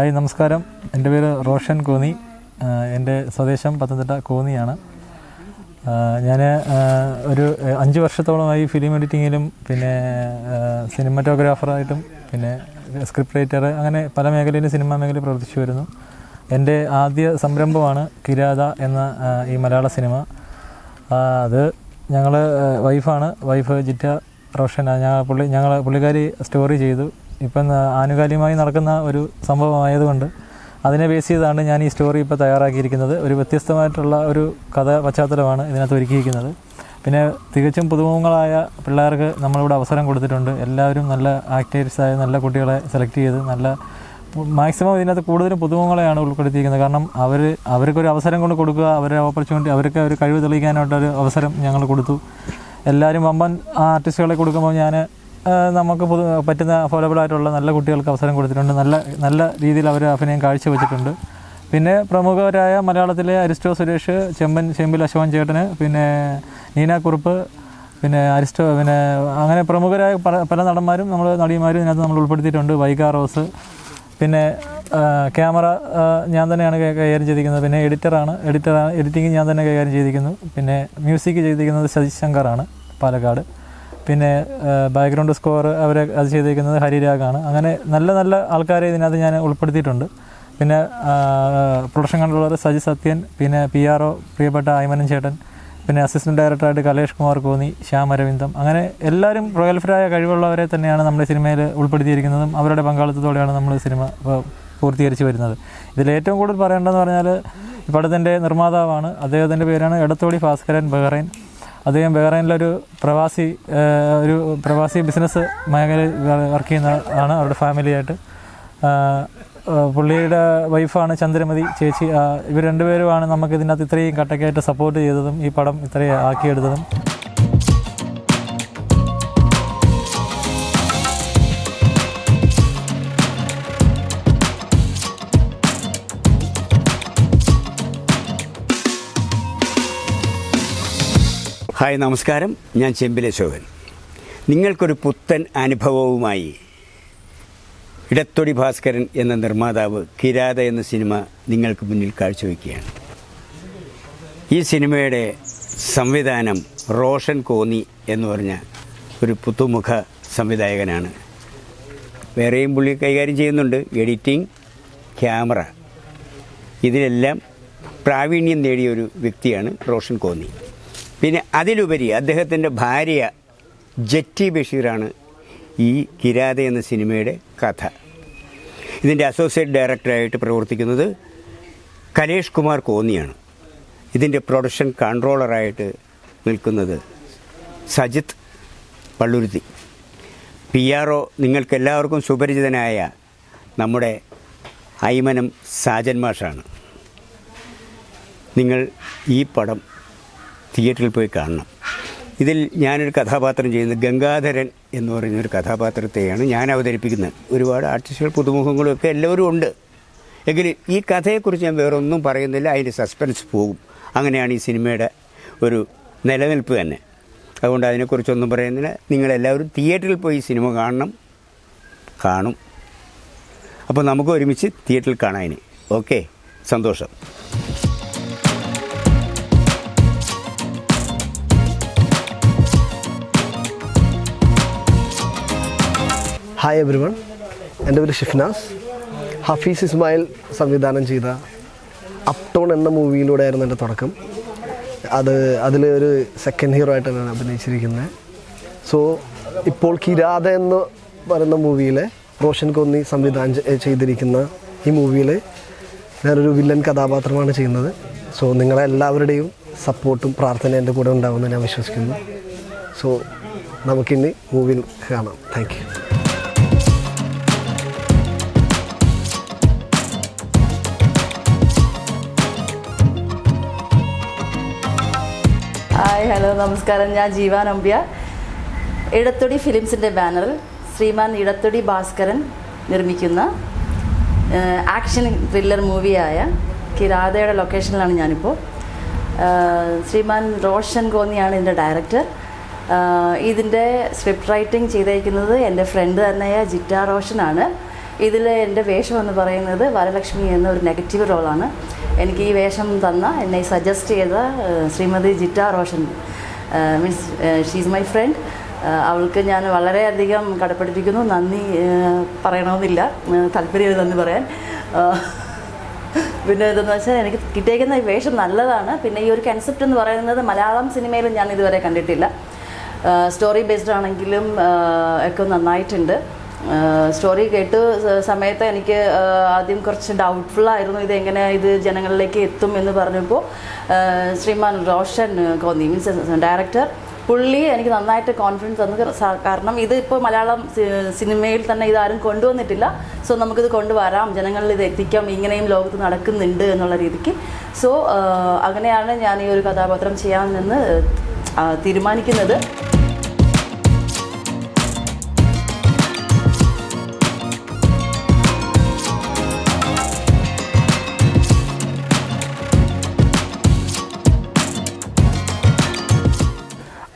Hi നമസ്കാരം. എന്റെ പേര് റോഷൻ കോന്നി. എന്റെ സ്വദേശം പത്തനംതിട്ട കോന്നിയാണ്. ഞാൻ ഒരു അഞ്ച് വർഷത്തോളമായി ഫിലിം എഡിറ്റിങ്ങിലും പിന്നെ സിനിമാറ്റോഗ്രാഫറായിട്ടും പിന്നെ സ്ക്രിപ്റ്റ് റൈറ്റർ അങ്ങനെ പല മേഖലയിലും സിനിമാ മേഖലയിൽ പ്രവർത്തിച്ചു വരുന്നു. എന്റെ ആദ്യ സംരംഭമാണ് കിരാത എന്ന ഈ മലയാള സിനിമ. അത് ഞങ്ങൾ വൈഫാണ്. വൈഫ് ജിറ്റ റോഷൻ ഞങ്ങൾ പുള്ളി ഞങ്ങൾ പുള്ളിക്കാരി സ്റ്റോറി ചെയ്തു. ഇപ്പം ആനുകാലികമായി നടക്കുന്ന ഒരു സംഭവമായതുകൊണ്ട് അതിനെ ബേസ് ചെയ്താണ് ഞാൻ ഈ സ്റ്റോറി ഇപ്പോൾ തയ്യാറാക്കിയിരിക്കുന്നത്. ഒരു വ്യത്യസ്തമായിട്ടുള്ള ഒരു കഥ പശ്ചാത്തലമാണ് ഇതിനകത്ത് ഒരുക്കിയിരിക്കുന്നത്. പിന്നെ തികച്ചും പുതുമുഖങ്ങളായ പിള്ളേർക്ക് നമ്മളിവിടെ അവസരം കൊടുത്തിട്ടുണ്ട്. എല്ലാവരും നല്ല ആക്ടേഴ്സായ നല്ല കുട്ടികളെ സെലക്ട് ചെയ്ത് നല്ല മാക്സിമം ഇതിനകത്ത് കൂടുതലും പുതുമുഖങ്ങളെയാണ് ഉൾപ്പെടുത്തിയിരിക്കുന്നത്. കാരണം അവർ അവർക്കൊരു അവസരം കൊണ്ട് കൊടുക്കുക അവരുടെ ഓപ്പർച്യൂണിറ്റി അവർക്ക് ഒരു കഴിവ് തെളിയിക്കാനായിട്ടൊരു അവസരം ഞങ്ങൾ കൊടുത്തു. എല്ലാവരും വമ്പൻ ആർട്ടിസ്റ്റുകളെ കൊടുക്കുമ്പോൾ ഞാൻ നമുക്ക് പൊതു പറ്റുന്ന അഫോർഡബിൾ ആയിട്ടുള്ള നല്ല കുട്ടികൾക്ക് അവസരം കൊടുത്തിട്ടുണ്ട്. നല്ല നല്ല രീതിയിൽ അവർ അഭിനയം കാഴ്ചവെച്ചിട്ടുണ്ട്. പിന്നെ പ്രമുഖരായ മലയാളത്തിലെ അരിസ്റ്റോ സുരേഷ് ചെമ്പൻ ചെമ്പിൽ അശോകൻ ചേട്ടന് പിന്നെ നീന കുറുപ്പ് പിന്നെ അരിസ്റ്റോ പിന്നെ അങ്ങനെ പ്രമുഖരായ പല നടന്മാരും നമ്മൾ നടിമാരും ഇതിനകത്ത് നമ്മൾ ഉൾപ്പെടുത്തിയിട്ടുണ്ട്. വൈകാ റോസ് പിന്നെ ക്യാമറ ഞാൻ തന്നെയാണ് കൈകാര്യം ചെയ്തിരിക്കുന്നത്. പിന്നെ എഡിറ്ററാണ് എഡിറ്ററാണ് എഡിറ്റിംഗ് ഞാൻ തന്നെ കൈകാര്യം ചെയ്തിരിക്കുന്നു. പിന്നെ മ്യൂസിക് ചെയ്തിരിക്കുന്നത് സതീശ് ശങ്കറാണ് പാലക്കാട്. പിന്നെ ബാക്ക്ഗ്രൗണ്ട് സ്കോർ അവരെ അത് ചെയ്തിരിക്കുന്നത് ഹരിരാഗാണ് അങ്ങനെ നല്ല നല്ല ആൾക്കാരെ ഇതിനകത്ത് ഞാൻ ഉൾപ്പെടുത്തിയിട്ടുണ്ട്. പിന്നെ പ്രൊഡക്ഷൻ കൺട്രോളർ സജി സത്യൻ പിന്നെ പി ആർ ഒ പ്രിയപ്പെട്ട ഐമനൻ ചേട്ടൻ പിന്നെ അസിസ്റ്റന്റ് ഡയറക്ടറായിട്ട് കലേഷ് കുമാർ കോന്നി ശ്യാം അരവിന്ദം. അങ്ങനെ എല്ലാവരും പ്രഗത്ഭരായ കഴിവുള്ളവരെ തന്നെയാണ് നമ്മുടെ സിനിമയിൽ ഉൾപ്പെടുത്തിയിരിക്കുന്നതും. അവരുടെ പങ്കാളിത്തത്തോടെയാണ് നമ്മൾ സിനിമ പൂർത്തീകരിച്ച് വരുന്നത്. ഇതിൽ ഏറ്റവും കൂടുതൽ പറയേണ്ടതെന്ന് പറഞ്ഞാൽ പടത്തിന്റെ നിർമ്മാതാവാണ്. അദ്ദേഹത്തിന്റെ പേരാണ് എടത്തോടി ഭാസ്കരൻ ബഹ്റൈൻ. അദ്ദേഹം ഒരു പ്രവാസി ഒരു പ്രവാസി ബിസിനസ് മേഖലയിൽ വർക്ക് ചെയ്യുന്ന ആണ് അവരുടെ ഫാമിലിയായിട്ട് പുള്ളിയുടെ വൈഫാണ് ചന്ദ്രമതി ചേച്ചി. ഇവർ രണ്ടുപേരുമാണ് നമുക്ക് ഇതിനകത്ത് ഇത്രയും കട്ടക്കായിട്ട് സപ്പോർട്ട് ചെയ്തതും ഈ പടം ഇത്രയും ആക്കിയെടുത്തതും. ഹായ് നമസ്കാരം. ഞാൻ ചെമ്പിലെ ശോഭൻ. നിങ്ങൾക്കൊരു പുത്തൻ അനുഭവവുമായി ഇടത്തൊടി ഭാസ്കരൻ എന്ന നിർമ്മാതാവ് കിരാത എന്ന സിനിമ നിങ്ങൾക്ക് മുന്നിൽ കാഴ്ചവെക്കുകയാണ്. ഈ സിനിമയുടെ സംവിധാനം റോഷൻ കോന്നി എന്ന് പറഞ്ഞ ഒരു പുതുമുഖ സംവിധായകനാണ്. വേറെയും പുള്ളി കൈകാര്യം ചെയ്യുന്നുണ്ട്. Editing camera. ഇതിലെല്ലാം പ്രാവീണ്യം നേടിയ ഒരു വ്യക്തിയാണ് റോഷൻ കോന്നി. പിന്നെ അതിലുപരി അദ്ദേഹത്തിന്റെ ഭാര്യ ജറ്റി ബഷീറാണ് ഈ കിരാത എന്ന സിനിമയുടെ കഥ. ഇതിന്റെ അസോസിയേറ്റ് ഡയറക്ടറായിട്ട് പ്രവർത്തിക്കുന്നത് കലേഷ് കുമാർ കോന്നിയാണ്. ഇതിന്റെ പ്രൊഡക്ഷൻ കൺട്രോളറായിട്ട് നിൽക്കുന്നത് Sajith Palluruthy P R O നിങ്ങൾക്കെല്ലാവർക്കും സുപരിചിതനായ നമ്മുടെ ഐമനം സാജൻ മാഷാണ്. നിങ്ങൾ ഈ പടം തിയേറ്ററിൽ പോയി കാണണം. ഇതിൽ ഞാനൊരു കഥാപാത്രം ചെയ്യുന്നത് ഗംഗാധരൻ എന്ന് പറയുന്ന ഒരു കഥാപാത്രത്തെയാണ് ഞാൻ അവതരിപ്പിക്കുന്നത്. ഒരുപാട് ആർട്ടിസ്റ്റുകൾ പുതുമുഖങ്ങളും ഒക്കെ എല്ലാവരും ഉണ്ട്. എങ്കിലും ഈ കഥയെക്കുറിച്ച് ഞാൻ വേറെ ഒന്നും പറയുന്നില്ല. അതിന്റെ സസ്പെൻസ് പോകും. അങ്ങനെയാണ് ഈ സിനിമയുടെ ഒരു നിലനിൽപ്പ് തന്നെ. അതുകൊണ്ട് അതിനെക്കുറിച്ചൊന്നും പറയുന്നില്ല. നിങ്ങളെല്ലാവരും തിയേറ്ററിൽ പോയി സിനിമ കാണണം. കാണും. അപ്പോൾ നമുക്ക് ഒരുമിച്ച് തിയേറ്ററിൽ കാണാൻ ഓക്കെ. സന്തോഷം. ഹായ് എവരിവൺ എന്റെ പേര് ഷിഫ്നാസ്. ഹഫീസ് ഇസ്മായിൽ സംവിധാനം ചെയ്ത അപ് ടൗൺ എന്ന മൂവിയിലൂടെയായിരുന്നു എന്റെ തുടക്കം. അത് അതിൽ ഒരു സെക്കൻഡ് ഹീറോ ആയിട്ടാണ് അഭിനയിച്ചിരിക്കുന്നത്. സോ ഇപ്പോൾ കിരാത എന്ന് പറയുന്ന മൂവിയിലെ റോഷൻ കോന്നി സംവിധാനം ചെയ്തിരിക്കുന്ന ഈ മൂവിയിൽ ഞാനൊരു വില്ലൻ കഥാപാത്രമാണ് ചെയ്യുന്നത്. സോ നിങ്ങളെല്ലാവരുടെയും സപ്പോർട്ടും പ്രാർത്ഥന എന്റെ കൂടെ ഉണ്ടാവുമെന്ന് ഞാൻ വിശ്വസിക്കുന്നു. സോ നമുക്കിനി മൂവിയിൽ കാണാം. താങ്ക് യു ഹായ് ഹലോ നമസ്കാരം. ഞാൻ ജീവ നമ്പ്യ. ഇടത്തൊടി ഫിലിംസിന്റെ ബാനറിൽ ശ്രീമാൻ ഇടത്തൊടി ഭാസ്കരൻ നിർമ്മിക്കുന്ന ആക്ഷൻ ത്രില്ലർ മൂവിയായ കിരാതയുടെ ലൊക്കേഷനിലാണ് ഞാനിപ്പോൾ ശ്രീമാൻ റോഷൻ കോന്നിയാണ് ഇതിന്റെ ഡയറക്ടർ. ഇതിന്റെ സ്ക്രിപ്റ്റ് റൈറ്റിംഗ് ചെയ്തേക്കുന്നത് എന്റെ ഫ്രണ്ട് തന്നെയായ ജിറ്റാ റോഷനാണ്. ഇതിൽ എന്റെ വേഷം എന്ന് പറയുന്നത് വരലക്ഷ്മി എന്ന ഒരു നെഗറ്റീവ് റോളാണ്. എനിക്ക് ഈ വേഷം തന്ന എന്നെ സജസ്റ്റ് ചെയ്ത Shrimati Jitha Roshan means she's my friend അവൾക്ക് ഞാൻ വളരെയധികം കടപ്പെട്ടിരിക്കുന്നു. നന്ദി പറയണമെന്നില്ല. താല്പര്യം നന്ദി പറയാൻ. പിന്നെ ഇതെന്ന് വെച്ചാൽ എനിക്ക് കിട്ടിയേക്കുന്ന വേഷം നല്ലതാണ്. പിന്നെ ഈ ഒരു കൺസെപ്റ്റ് എന്ന് പറയുന്നത് മലയാളം സിനിമയിൽ ഞാൻ ഇതുവരെ കണ്ടിട്ടില്ല. സ്റ്റോറി ബേസ്ഡ് ആണെങ്കിലും ഒക്കെ നന്നായിട്ടുണ്ട്. സ്റ്റോറി കേട്ട് സമയത്ത് എനിക്ക് ആദ്യം കുറച്ച് ഡൗട്ട്ഫുള്ളായിരുന്നു ഇത് എങ്ങനെ ഇത് ജനങ്ങളിലേക്ക് എത്തും എന്ന് പറഞ്ഞപ്പോൾ ശ്രീമാൻ റോഷൻ കോന്നി മീൻസ് ഡയറക്ടർ പുള്ളി എനിക്ക് നന്നായിട്ട് കോൺഫിഡൻസ് തന്നു. കാരണം ഇത് ഇപ്പോൾ മലയാളം സിനിമയിൽ തന്നെ ഇതാരും കൊണ്ടുവന്നിട്ടില്ല. സോ നമുക്കിത് കൊണ്ടുവരാം. ജനങ്ങളിൽ ഇത് എത്തിക്കാം. ഇങ്ങനെയും ലോകത്ത് നടക്കുന്നുണ്ട് എന്നുള്ള രീതിക്ക്. സോ അങ്ങനെയാണ് ഞാൻ ഈ ഒരു കഥാപാത്രം ചെയ്യാമെന്ന് തീരുമാനിക്കുന്നത്.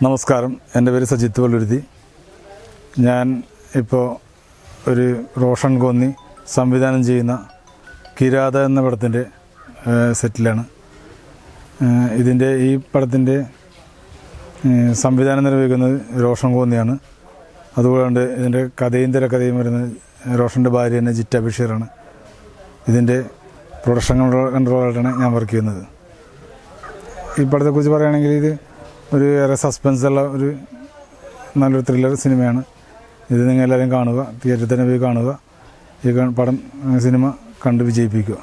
നമസ്കാരം. എന്റെ പേര് സജിത്ത് വള്ളുരുത്തി. ഞാൻ ഇപ്പോൾ ഒരു റോഷൻ കോന്നി സംവിധാനം ചെയ്യുന്ന കിരാത എന്ന പടത്തിന്റെ സെറ്റിലാണ്. ഇതിന്റെ ഈ പടത്തിന്റെ സംവിധാനം നിർവഹിക്കുന്നത് റോഷൻ കോന്നിയാണ്. അതുകൊണ്ട് ഇതിന്റെ കഥയും തിരക്കഥയും വരുന്നത് റോഷന്റെ ഭാര്യ തന്നെ ജിറ്റ ബഷീറാണ് ഇതിന്റെ പ്രൊഡക്ഷൻ കൺട്രോൾ കൺട്രോളായിട്ടാണ് ഞാൻ വർക്ക് ചെയ്യുന്നത്. ഈ പടത്തെക്കുറിച്ച് പറയുകയാണെങ്കിൽ ഇത് ഒരു ഏറെ സസ്പെൻസ് ഉള്ള ഒരു നല്ലൊരു ത്രില്ലർ സിനിമയാണ് ഇത് നിങ്ങൾ എല്ലാവരും കാണുക തിയേറ്ററിൽ തന്നെ പോയി കാണുക. ഈ പടം സിനിമ കണ്ട് വിജയിപ്പിക്കുക.